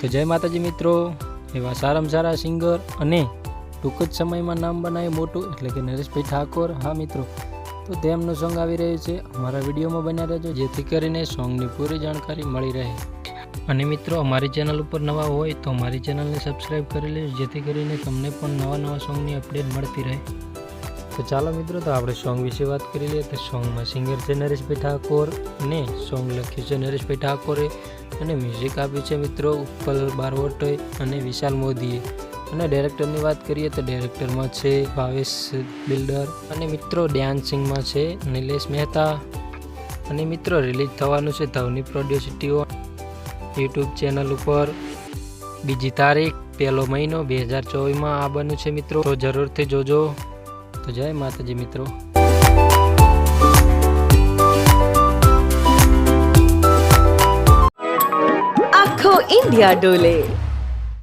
તો જય માતાજી મિત્રો, એવા સારામાં સારા સિંગર અને ટૂંક જ સમયમાં નામ બનાવ્યું મોટું, એટલે કે નરેશભાઈ ઠાકોર. હા મિત્રો, તો તેમનું સોંગ આવી રહ્યું છે. અમારા વિડીયોમાં બન્યા રહેજો, જેથી કરીને સોંગની પૂરી જાણકારી મળી રહે. અને મિત્રો, અમારી ચેનલ ઉપર નવા હોય તો અમારી ચેનલને સબસ્ક્રાઈબ કરી લેજો, જેથી કરીને તમને પણ નવા નવા સોંગની અપડેટ મળતી રહે. તો ચાલો મિત્રો, તો આપણે સોંગ વિશે વાત કરી લઈએ. તો સોંગમાં સિંગર છે નરેશભાઈ ઠાકોર અને સોંગ લખ્યું છે નરેશભાઈ ઠાકોરે. અને મ્યુઝિક આપ્યું છે મિત્રો ઉત્પલ બારવટોય અને વિશાલ મોદીએ. અને ડાયરેક્ટરની વાત કરીએ તો ડાયરેક્ટરમાં છે ભાવેશ બિલ્ડર અને મિત્રો ડ્યાન્સિંગમાં છે નિલેશ મહેતા. અને મિત્રો રિલીઝ થવાનું છે ધવની પ્રોડ્યુસિટીઓ યુટ્યુબ ચેનલ ઉપર. બીજી તારીખ, પહેલો મહિનો બે હજાર ચોવીસમાં આ બન્યું છે મિત્રો. જરૂરથી જોજો. તો જય માતાજી મિત્રો. આખો ઇન્ડિયા ડોલે